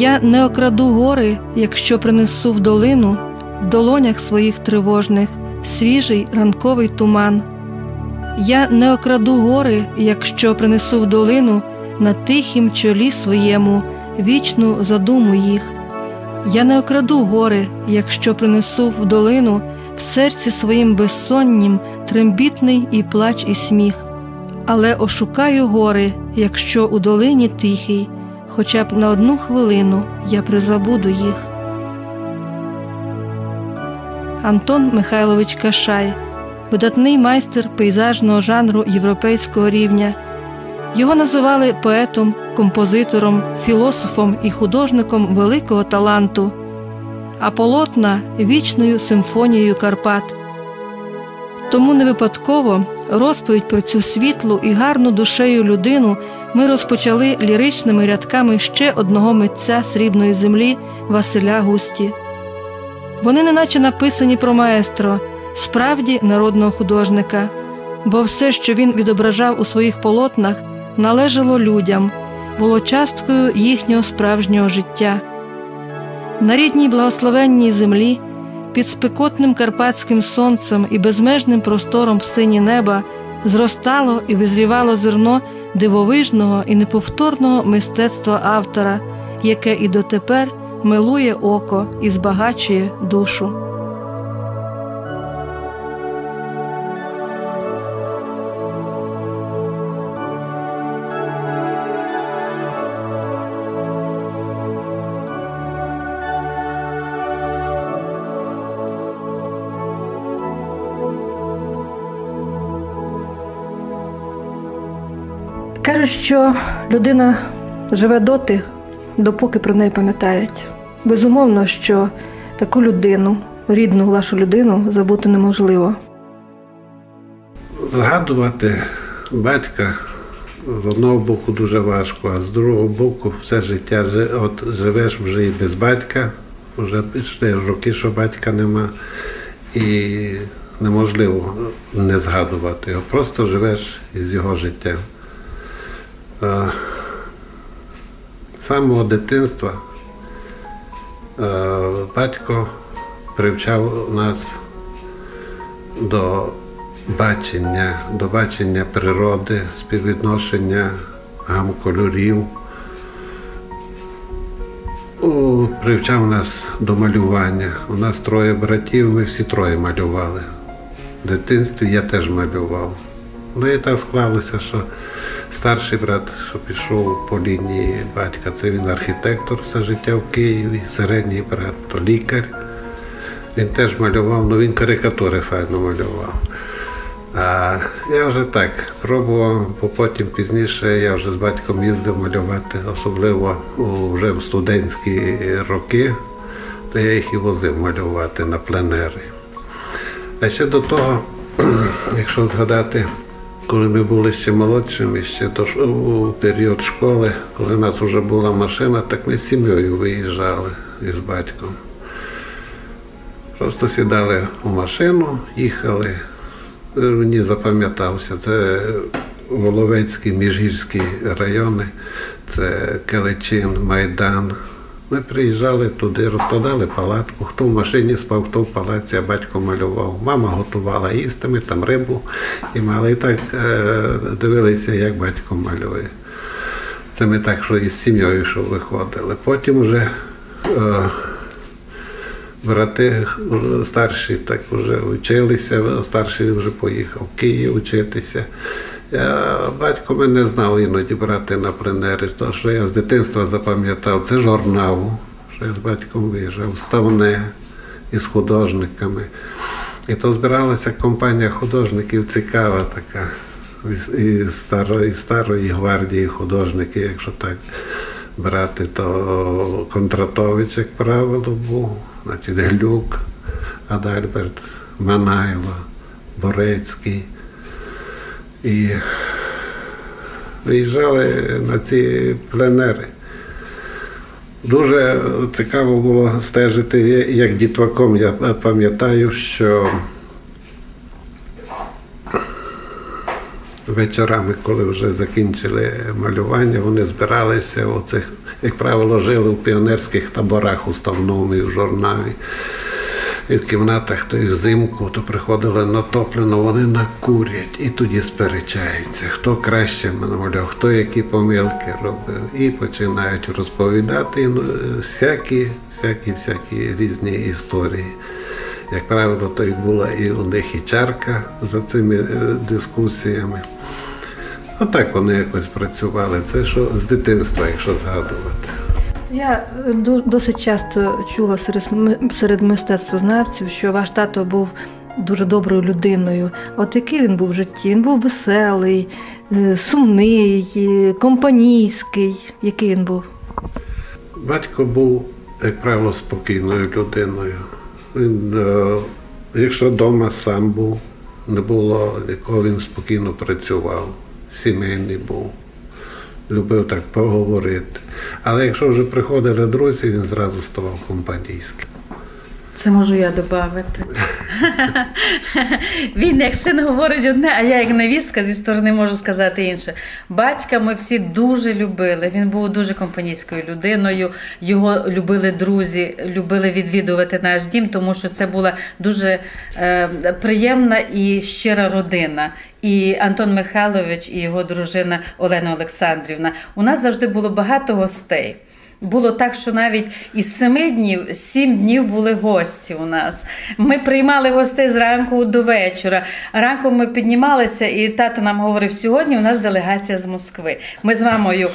Я не окраду гори, якщо принесу в долину, в долонях своїх тривожних, свіжий ранковий туман. Я не окраду гори, якщо принесу в долину на тихім чолі своєму вічну задуму їх. Я не окраду гори, якщо принесу в долину в серці своїм безсоннім трембітний і плач, і сміх, але ошукаю гори, якщо у долині тихій, хоча б на одну хвилину я призабуду їх. Антон Михайлович Кашай, видатний майстер пейзажного жанру європейського рівня. Його називали поетом, композитором, філософом і художником великого таланту, а полотна вічною симфонією Карпат. Тому не випадково розповідь про цю світлу і гарну душею людину ми розпочали ліричними рядками ще одного митця срібної землі Василя Густі. Вони неначе написані про маестро, справді народного художника, бо все, що він відображав у своїх полотнах, належало людям, було часткою їхнього справжнього життя. На рідній благословенній землі, під спекотним карпатським сонцем і безмежним простором сині неба зростало і визрівало зерно дивовижного і неповторного мистецтва автора, яке і дотепер милує око і збагачує душу. Кажуть, що людина живе доти, допоки про неї пам'ятають. Безумовно, що таку людину, рідну вашу людину, забути неможливо. Згадувати батька з одного боку дуже важко, а з другого боку, все життя от живеш вже і без батька, вже пішли роки, що батька нема, і неможливо не згадувати його. Просто живеш із його життям. З самого дитинства батько привчав нас до бачення, до бачення природи, співвідношення гам кольорів. Привчав нас до малювання. У нас троє братів, ми всі троє малювали. В дитинстві я теж малював. Ну і так склалося, що старший брат, що пішов по лінії батька, це він архітектор все життя в Києві, середній брат то лікар. Він теж малював, але ну, він карикатури файно малював. А я вже так пробував, бо потім пізніше я вже з батьком їздив малювати, особливо вже в студентські роки, то я їх і возив малювати на пленери. А ще до того, якщо згадати коли ми були ще молодшими, ще до у період школи, коли у нас вже була машина, так ми з сім'єю виїжджали із батьком. Просто сідали у машину, їхали. Мені запам'ятався, це Воловецькі, Міжгірські райони, це Келечин, Майдан. Ми приїжджали туди, розкладали палатку, хто в машині спав, хто в палаці, а батько малював. Мама готувала їсти, ми там рибу і мали. І так е, дивилися, як батько малює. Це ми так, що із сім'єю що виходили. Потім вже е, брати старші так вже вчилися, старший вже поїхав в Київ вчитися. Я батько мене знав іноді брати на пленери, тому що я з дитинства запам'ятав, це журнал, що я з батьком виїжджав, ставне із художниками. І то збиралася компанія художників цікава така, із старої, старої гвардії художники, якщо так брати, то Контратович, як правило, був, значить Глюк, Адальберт, Манаєва, Борецький. І виїжджали на ці пленери. Дуже цікаво було стежити, як дітваком. Я пам'ятаю, що вечорами, коли вже закінчили малювання, вони збиралися. Оцих, як правило, жили в піонерських таборах у Ставному і в журналі. І в кімнатах то і взимку, то приходили натоплено, вони накурять і тоді сперечаються, хто краще намалював, хто які помилки робив. І починають розповідати ну, всякі, всякі, всякі різні історії. Як правило, то й була і у них і чарка за цими е, дискусіями. Отак вони якось працювали. Це що з дитинства, якщо згадувати. Я е, досить часто чула серед, мистецтвознавців, що ваш тато був дуже доброю людиною. От який він був в житті? Він був веселий, е, сумний, е, компанійський. Який він був? Батько був, як правило, спокійною людиною. Він, якщо вдома сам був, не було нікого, він спокійно працював, сімейний був, любив так поговорити. Але якщо вже приходили друзі, він зразу ставав компанійським. Це можу я додати. Він як син говорить одне, а я як невістка зі сторони можу сказати інше. Батька ми всі дуже любили. Він був дуже компанійською людиною. Його любили друзі, любили відвідувати наш дім, тому що це була дуже е, приємна і щира родина. І Антон Михайлович, і його дружина Олена Олександрівна. У нас завжди було багато гостей. Було так, що навіть із семи днів сім днів були гості у нас. Ми приймали гостей зранку до вечора. Ранком ми піднімалися, і тато нам говорив: сьогодні у нас делегація з Москви. Ми з мамою.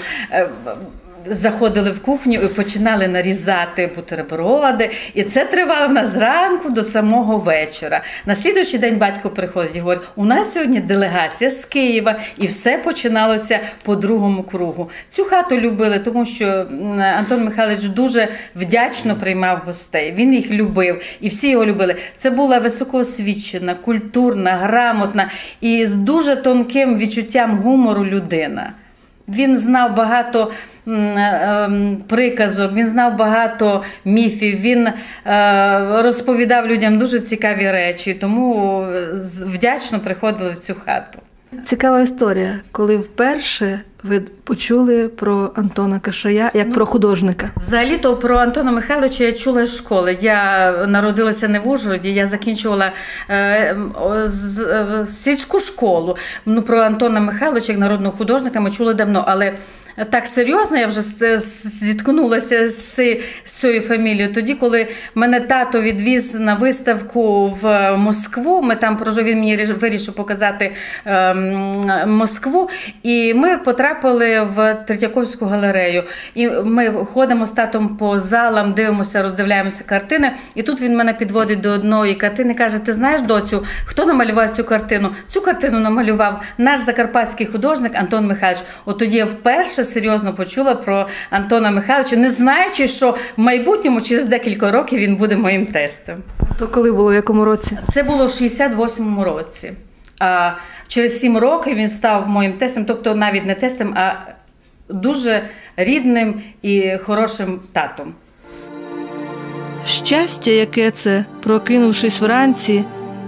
Заходили в кухню і починали нарізати бутерброди. І це тривало в нас зранку до самого вечора. На слідуючий день батько приходить і говорить: у нас сьогодні делегація з Києва, і все починалося по другому кругу. Цю хату любили, тому що Антон Михайлович дуже вдячно приймав гостей. Він їх любив, і всі його любили. Це була високоосвічена, культурна, грамотна і з дуже тонким відчуттям гумору людина. Він знав багато ем, приказок, він знав багато міфів, він е, розповідав людям дуже цікаві речі, тому е, вдячно приходили в цю хату. Цікава історія, коли вперше ви почули про Антона Кашая як про художника. Взагалі-то про Антона Михайловича я чула з школи. Я народилася не в Ужгороді, я закінчувала е, з, е, сільську школу. Ну, про Антона Михайловича як народного художника ми чули давно, але. Так серйозно я вже зіткнулася з, цією фамілією. Тоді, коли мене тато відвіз на виставку в Москву, ми там прожив, він мені вирішив показати ем, Москву, і ми потрапили в Третьяковську галерею. І ми ходимо з татом по залам, дивимося, роздивляємося картини. І тут він мене підводить до одної картини. каже: Ти знаєш, доцю, хто намалював цю картину? Цю картину намалював наш закарпатський художник Антон Михайлович. От тоді я вперше серйозно почула про Антона Михайловича, не знаючи, що в майбутньому через декілька років він буде моїм тестем. То коли було в якому році? Це було в 68-му році. А через сім років він став моїм тестем, тобто навіть не тестем, а дуже рідним і хорошим татом. Щастя, яке це, прокинувшись вранці,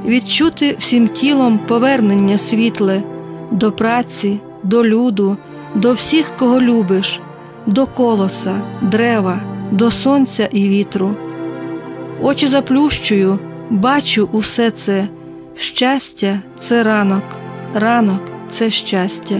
відчути всім тілом повернення світле до праці, до люду, до всіх, кого любиш, до колоса, дерева, до сонця і вітру. Очі заплющую, бачу усе це. Щастя це ранок, ранок це щастя.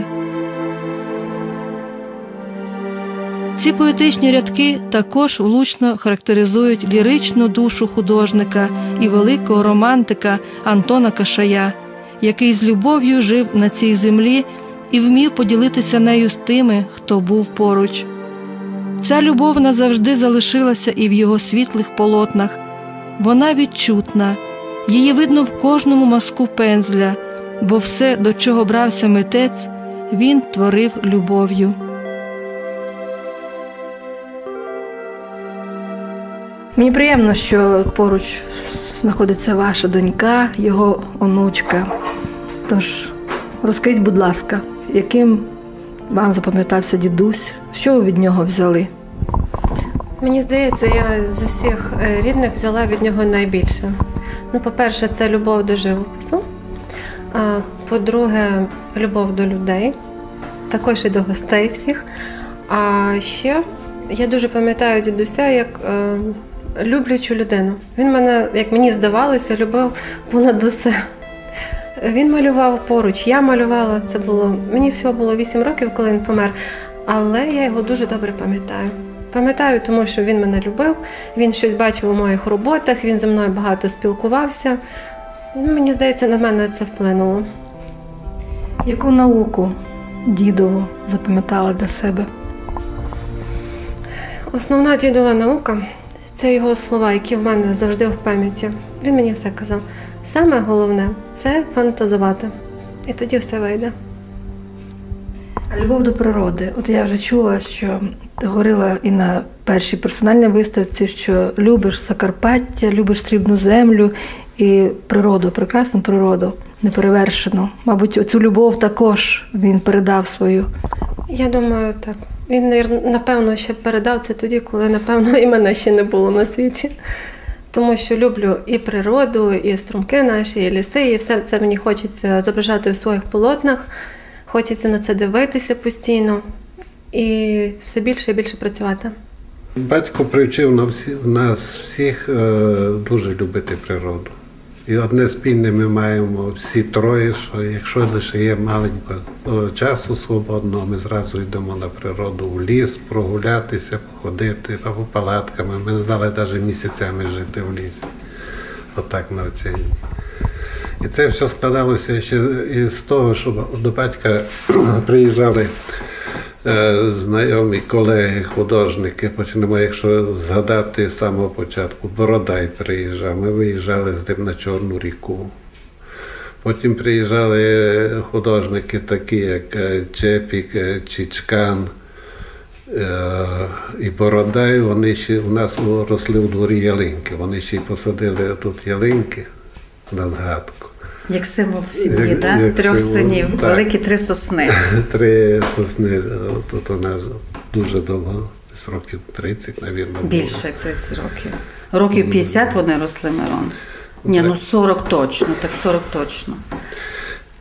Ці поетичні рядки також влучно характеризують ліричну душу художника і великого романтика Антона Кашая, який з любов'ю жив на цій землі і вмів поділитися нею з тими, хто був поруч. Ця любов назавжди залишилася і в його світлих полотнах. Вона відчутна, її видно в кожному мазку пензля, бо все, до чого брався митець, він творив любов'ю. Мені приємно, що поруч знаходиться ваша донька, його онучка. Тож розкажіть, будь ласка, яким вам запам'ятався дідусь, що ви від нього взяли? Мені здається, я з усіх е, рідних взяла від нього найбільше. Ну, по-перше, це любов до живопису. По-друге, любов до людей, також і до гостей всіх. А ще я дуже пам'ятаю дідуся як е, люблячу людину. Він мене, як мені здавалося, любив понад усе. Він малював поруч, я малювала. Це було мені всього було 8 років, коли він помер. Але я його дуже добре пам'ятаю. Пам'ятаю, тому що він мене любив, він щось бачив у моїх роботах, він зі мною багато спілкувався. Ну, мені здається, на мене це вплинуло. Яку науку дідову запам'ятала для себе? Основна дідова наука це його слова, які в мене завжди в пам'яті. Він мені все казав. Саме головне це фантазувати. І тоді все вийде. Любов до природи. От я вже чула, що говорила і на першій персональній виставці, що любиш Закарпаття, любиш срібну землю і природу, прекрасну природу, неперевершену. Мабуть, оцю любов також він передав свою. Я думаю, так. Він, напевно, ще передав це тоді, коли, напевно, і мене ще не було на світі. Тому що люблю і природу, і струмки наші, і ліси, і все це мені хочеться зображати в своїх полотнах. Хочеться на це дивитися постійно і все більше і більше працювати. Батько привчив на всі, нас всіх е, дуже любити природу. І одне спільне ми маємо всі троє, що якщо лише є маленько часу свободного, ми зразу йдемо на природу в ліс, прогулятися, походити або палатками. Ми знали навіть місяцями жити в лісі. Отак навчені. І це все складалося ще із того, що до батька приїжджали знайомі колеги, художники. Почнемо, якщо згадати з самого початку, Бородай приїжджав. Ми виїжджали з ним на Чорну ріку. Потім приїжджали художники, такі як Чепік, Чичкан і Бородай. Вони ще у нас росли у дворі ялинки. Вони ще й посадили тут ялинки на згадку. Як символ сім'ї, Як- да? як трьох символ, синів, так. великі три сосни. Три сосни. Тут вона дуже довго, десь років 30, мабуть. Більше як 30 років. Років 50 вони росли Мирон. Ні, ну 40 точно, так 40 точно.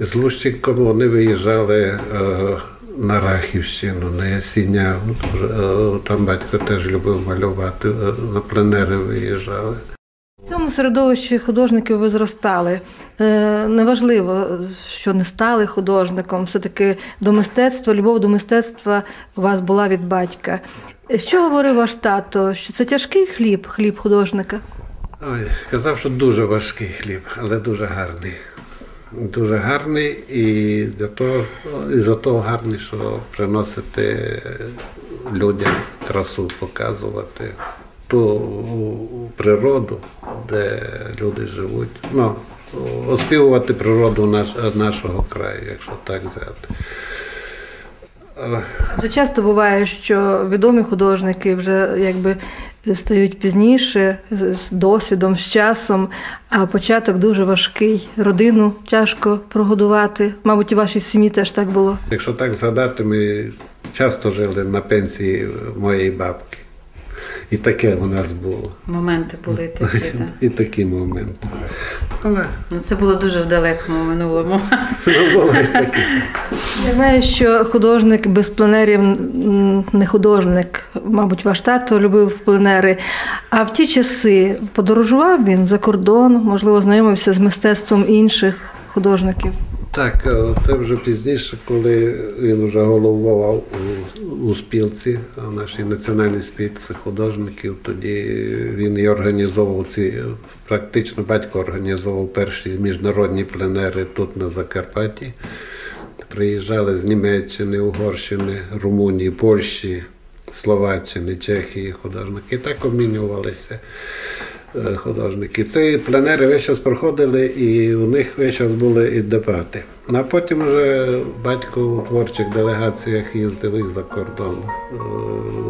З Лущиком вони виїжджали е, на Рахівщину, на Ясіня. Е, Там батько теж любив малювати, е, на пленери виїжджали. Цьому середовищі художників ви зростали. Е, Неважливо, що не стали художником, все-таки до мистецтва, любов до мистецтва у вас була від батька. Що говорив ваш тато? Що це тяжкий хліб, хліб художника? Ой, казав, що дуже важкий хліб, але дуже гарний. Дуже гарний і для того, і за того гарний, що приносити людям красу, показувати ту природу, де люди живуть. Ну, оспівувати природу наш, нашого краю, якщо так взяти. Вже часто буває, що відомі художники вже якби стають пізніше з з досвідом, з часом, а початок дуже важкий. Родину тяжко прогодувати. Мабуть, і вашій сім'ї теж так було. Якщо так згадати, ми часто жили на пенсії моєї бабки. І таке у нас було. Моменти були такі, так. І такі моменти. Але Ну це було дуже в далекому минулому. ну. Я знаю, що художник без пленерів не художник. Мабуть, ваш тато любив пленери. А в ті часи подорожував він за кордон, можливо, знайомився з мистецтвом інших художників. Так, е, це вже пізніше, коли він вже головував у, спілці, у нашій національній спілці художників, тоді він і організовував ці, практично батько організовував перші міжнародні пленери тут на Закарпатті. Приїжджали з Німеччини, Угорщини, Румунії, Польщі, Словаччини, Чехії художники. І так обмінювалися е, художники. Ці пленери весь час проходили, і у них весь час були і дебати. А потім вже батько у творчих делегаціях їздив і за кордон. Е,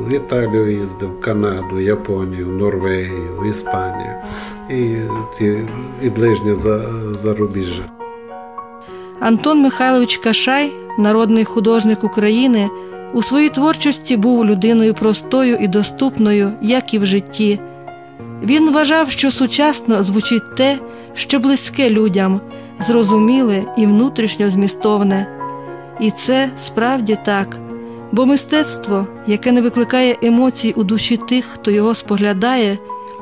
В Італію їздив, в Канаду, Японію, Норвегію, Іспанію і ці і ближнє за, зарубіжжя. Антон Михайлович Кашай, народний художник України, у своїй творчості був людиною простою і доступною, як і в житті. Він вважав, що сучасно звучить те, що близьке людям, зрозуміле і внутрішньо змістовне. І це справді так, бо мистецтво, яке не викликає емоцій у душі тих, хто його споглядає,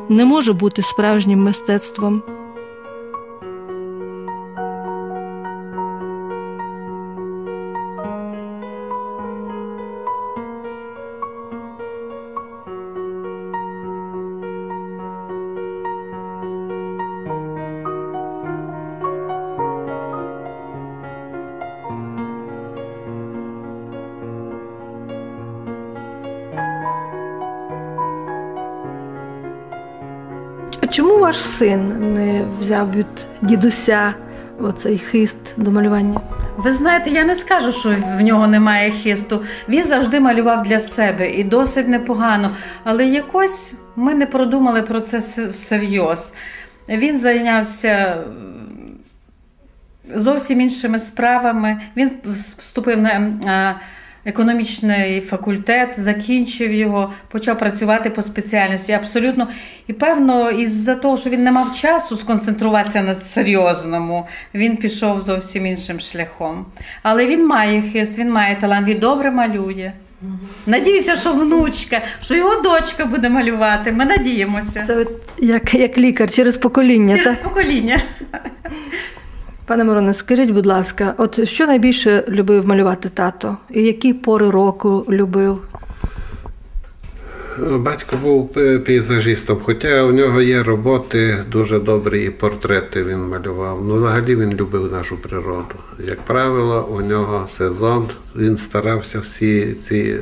не може бути справжнім мистецтвом. А ваш син не взяв від дідуся оцей хист до малювання? Ви знаєте, я не скажу, що в нього немає хисту. Він завжди малював для себе і досить непогано. Але якось ми не продумали про це всерйоз. Він зайнявся зовсім іншими справами. Він вступив на е, економічний факультет, закінчив його, почав працювати по спеціальності. Абсолютно. І певно, із-за того, що він не мав часу сконцентруватися на серйозному, він пішов зовсім іншим шляхом. Але він має хист, він має талант, він добре малює. Надіюся, що внучка, що його дочка буде малювати. Ми надіємося. Це от як, як лікар через покоління. Через так? покоління. Пане Мироне, скажіть, будь ласка, от що найбільше любив малювати тато? І які пори року любив? Батько був пе- пейзажистом, хоча у нього є роботи дуже добрі, і портрети він малював. Ну, взагалі він любив нашу природу. Як правило, у нього сезон, він старався всі ці, е,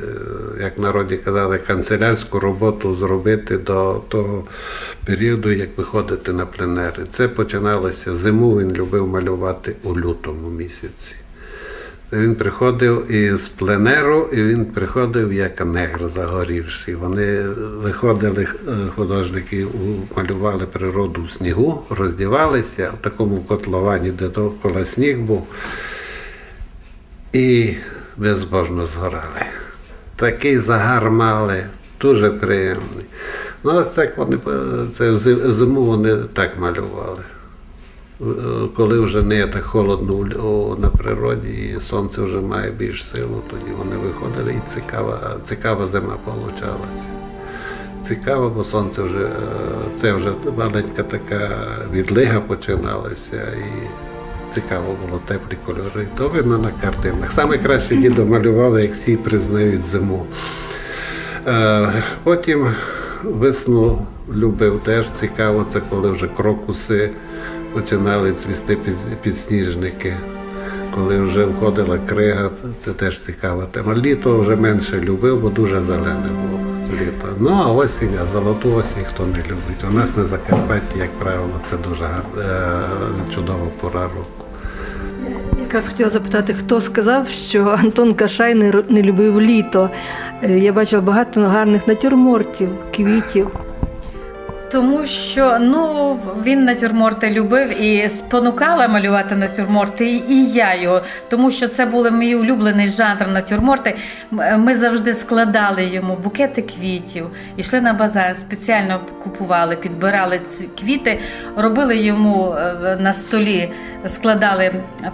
як народі казали, канцелярську роботу зробити до того періоду, як виходити на пленери. Це починалося зиму, він любив малювати у лютому місяці. Він приходив із пленеру, і він приходив як негр загорівший. Вони виходили, е, художники, малювали природу в снігу, роздівалися в такому котловані, де довкола сніг був, і безбожно згорали. Такий загар мали, дуже приємний. Ну, так вони е, це зиму вони так малювали. Е, коли вже не так холодно на природі, і сонце вже має більш силу, тоді вони виходили і цікава, цікава зима получалася. Цікаво, бо сонце вже, е, це вже маленька така відлига починалася і цікаво було теплі кольори. То видно на картинах. Саме краще дідо малював, як всі признають зиму. Е, Потім весну любив теж цікаво, це коли вже крокуси починали цвісти під, підсніжники. Коли вже входила крига, це теж цікава тема. Літо вже менше любив, бо дуже зелене було літо. Ну а осінь, а золоту осінь хто не любить. У нас на Закарпатті, як правило, це дуже е, чудова пора року. Якраз хотіла запитати, хто сказав, що Антон Кашай не, не любив літо. Е, Я бачила багато гарних натюрмортів, квітів. Тому що ну він натюрморти любив і спонукала малювати натюрморти, і, я його, тому що це був мій улюблений жанр натюрморти. Ми завжди складали йому букети квітів, йшли на базар, спеціально купували, підбирали ці квіти, робили йому е, на столі, складали. е,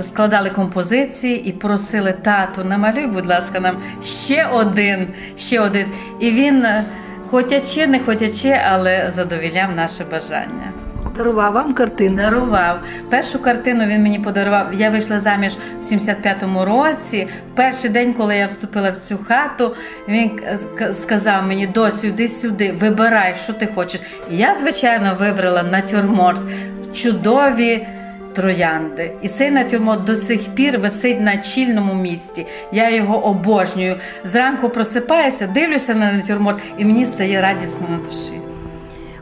Складали композиції і просили тату, намалюй, будь ласка, нам ще один, ще один. І він е, Хотячи, не хотячи, але задовільняв наше бажання. Дарував вам картини. Дарував. Першу картину він мені подарував. Я вийшла заміж в 75-му році. Перший день, коли я вступила в цю хату, він сказав мені: доцю, йди сюди, вибирай, що ти хочеш. І я, звичайно, вибрала натюрморт. Чудові троянди. І цей натюрморт до сих пір висить на чільному місці. Я його обожнюю. Зранку просипаюся, дивлюся на натюрморт, і мені стає радісно на душі.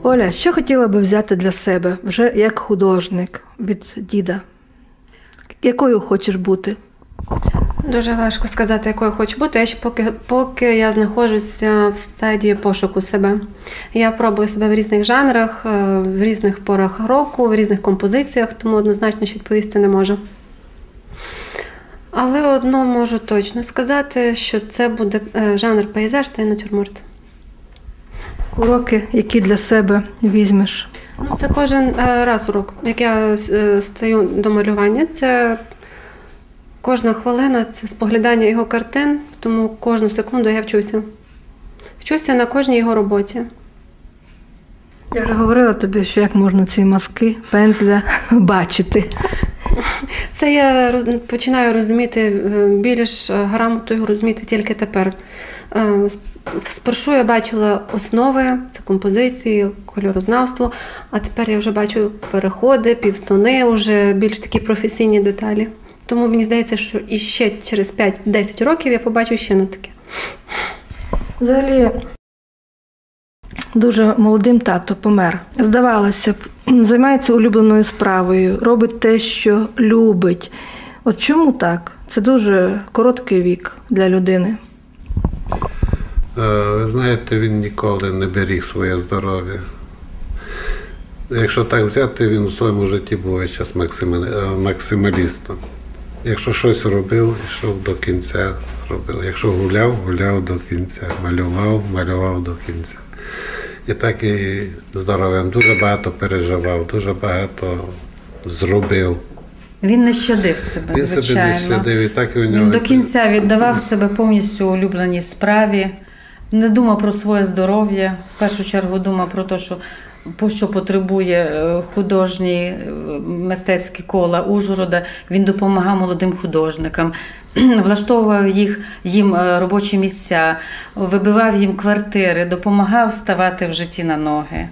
Оля, що хотіла би взяти для себе вже як художник від діда? Якою хочеш бути? Дуже важко сказати, якою хочу бути. Я ще поки, поки я знаходжуся в стадії пошуку себе. Я пробую себе в різних жанрах, е, в різних порах року, в різних композиціях, тому однозначно ще відповісти не можу. Але одно можу точно сказати, що це буде е, жанр пейзаж та натюрморт. Уроки, які для себе візьмеш. Ну, це кожен е, раз урок. Як я стаю до малювання, це кожна хвилина це споглядання його картин, тому кожну секунду я вчуся. Вчуся на кожній його роботі. Я вже говорила тобі, що як можна ці мазки, пензля бачити. Це я роз- починаю розуміти е, більш е, грамотно його розуміти тільки тепер. Е, Спершу я бачила основи, це композиції, кольорознавство, а тепер я вже бачу переходи, півтони, вже більш такі професійні деталі. Тому мені здається, що і ще через 5-10 років я побачу ще на таке. Взагалі, дуже молодим тато помер. Здавалося б, займається улюбленою справою, робить те, що любить. От чому так? Це дуже короткий вік для людини. Е, Ви знаєте, він ніколи не беріг своє здоров'я. Якщо так взяти, він у своєму житті був весь час е, максималістом. Якщо щось робив, йшов до кінця робив. Якщо гуляв, гуляв до кінця, малював, малював до кінця. І так і здоров'ям дуже багато переживав, дуже багато зробив. Він не щадив себе, Він себе не щадив, і так і у нього. Він до кінця віддавав себе повністю улюбленій справі, не думав про своє здоров'я. В першу чергу думав про те, що що потребує е, художні е, мистецькі кола Ужгорода. Він допомагав молодим художникам, влаштовував їх їм е, робочі місця, вибивав їм квартири, допомагав ставати в житті на ноги.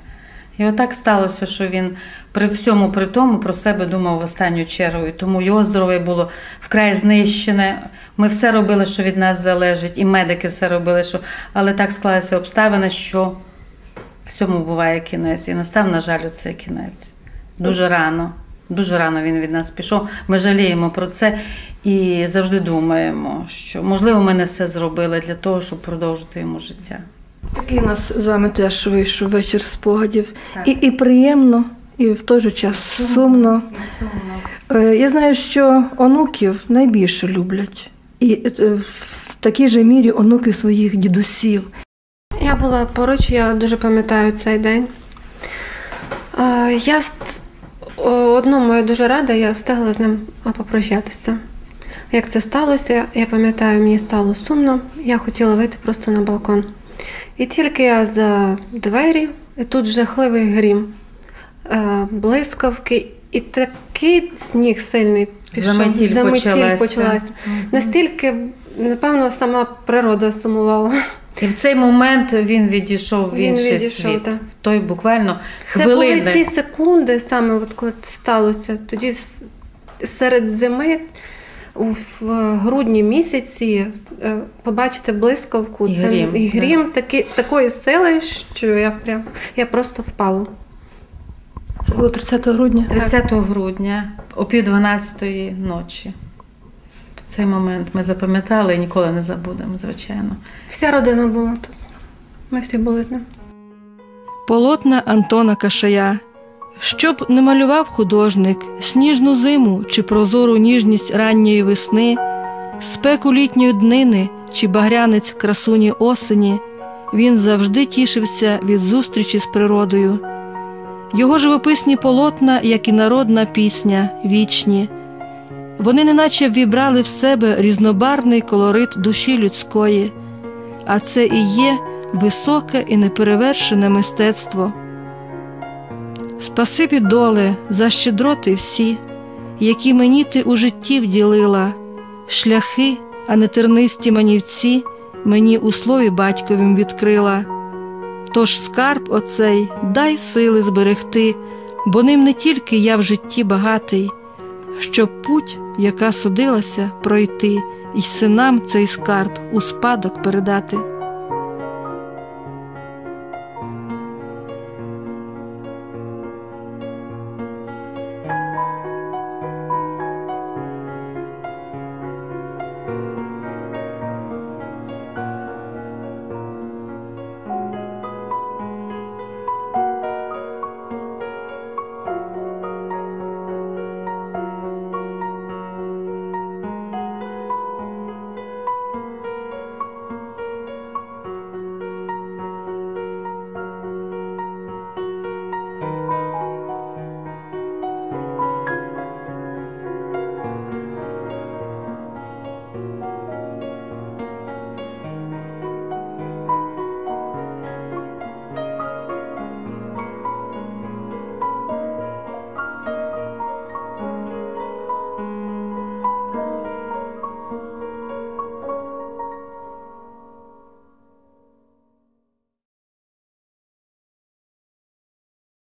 І отак сталося, що він при всьому при тому про себе думав в останню чергу. І тому його здоров'я було вкрай знищене. Ми все робили, що від нас залежить, і медики все робили, що але так склалися обставини, що всьому буває кінець. І настав, на жаль, оцей кінець. Дуже рано. Дуже рано він від нас пішов. Ми жаліємо про це і завжди думаємо, що можливо ми не все зробили для того, щоб продовжити йому життя. Такий у нас з вами теж вийшов вечір спогадів. І, і приємно, і в той же час сумно. Е, Я знаю, що онуків найбільше люблять. І е, в такій же мірі онуки своїх дідусів. Була поруч, я дуже пам'ятаю цей день. Е, Я одному я дуже рада, я встигла з ним попрощатися. Як це сталося, я пам'ятаю, мені стало сумно, я хотіла вийти просто на балкон. І тільки я за двері, і тут жахливий грім, е, блискавки, і такий сніг сильний пішов. Заметіль почалася. почалася. Настільки, напевно, сама природа сумувала. І в цей момент він відійшов в Він інший відійшов, світ. так. В той буквально Це були ці секунди, саме от коли це сталося. Тоді серед зими, у в грудні місяці, е, побачити блискавку, І це грім, і грім таки, такої сили, що я прям я просто впала. Це було 30 грудня. 30 грудня о пів 12 ночі. Цей момент ми запам'ятали і ніколи не забудемо, звичайно. Вся родина була тут. Ми всі були з ним. Полотна Антона Кашая. Щоб не малював художник сніжну зиму чи прозору ніжність ранньої весни, спеку літньої днини чи багрянець красуні осені, він завжди тішився від зустрічі з природою. Його живописні полотна, як і народна пісня, вічні. Вони неначе вібрали в себе різнобарний колорит душі людської, а це і є високе і неперевершене мистецтво. Спасибі доле за щедроти всі, які мені ти у житті вділила, шляхи, а не тернисті манівці мені у слові батьковім відкрила. Тож скарб оцей дай сили зберегти, бо ним не тільки я в житті багатий, щоб путь, яка судилася пройти, і синам цей скарб у спадок передати.